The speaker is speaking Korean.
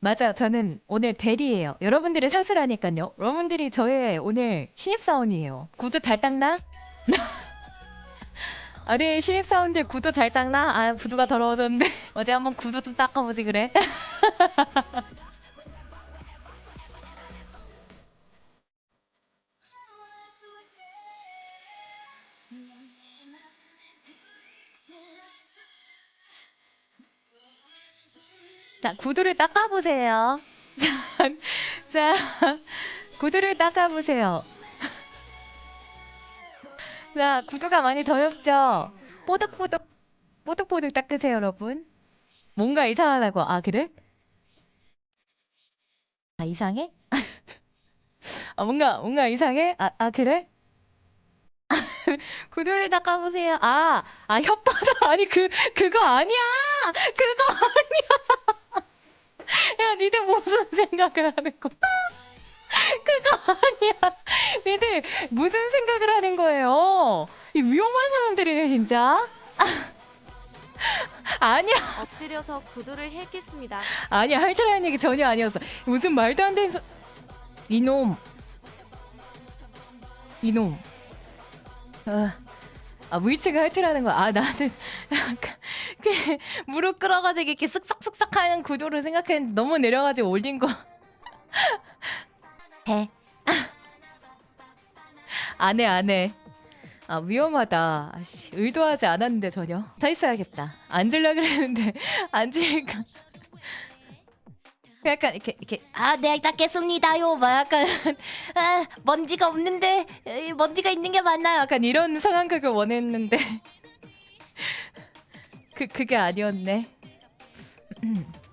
맞아요. 저는 오늘 대리예요. 여러분들이 사수라니까요. 여러분들이 저의 오늘 신입사원이에요. 구두 잘 닦나? 아니 신입사원들 구두 잘 닦나? 아 구두가 더러워졌는데 어디 한번 구두 좀 닦아보지 그래? 자 구두를 닦아보세요. 자, 자 구두를 닦아보세요. 자 구두가 많이 더럽죠? 뽀득뽀득 뽀득뽀득 닦으세요 여러분. 뭔가 이상하다고 아 그래? 아 이상해? 아 뭔가 뭔가 이상해? 아, 아 그래? 구두를 닦아보세요. 아, 아 혓바닥 아니 그 그거 아니야. 그거 아니야. 야, 니들 무슨 생각을 하는 거야? 그거 아니야. 니들 무슨 생각을 하는 거예요? 이 위험한 사람들이네 진짜. 아니야. 엎드려서 구두를 핥겠습니다. 아니야 핥으라는 얘기 전혀 아니었어 무슨 말도 안 되는 소... 이놈 이놈 아, 아 물체가 핥으라는 거야 아 나는 약간 그 무릎 끌어가지고 이렇게 쓱싹쓱싹 하는 구도를 생각했는데 너무 내려가지고 올린 거. 해. 안해 안해. 아 위험하다. 아씨 의도하지 않았는데 전혀. 서 있어야겠다. 앉으려 그랬는데 앉으니까. 약간 이렇게 이렇게 아 네 닦겠습니다요. 막 약간 아 먼지가 없는데 먼지가 있는 게 맞나요? 약간 이런 상황극을 원했는데 그 그게 아니었네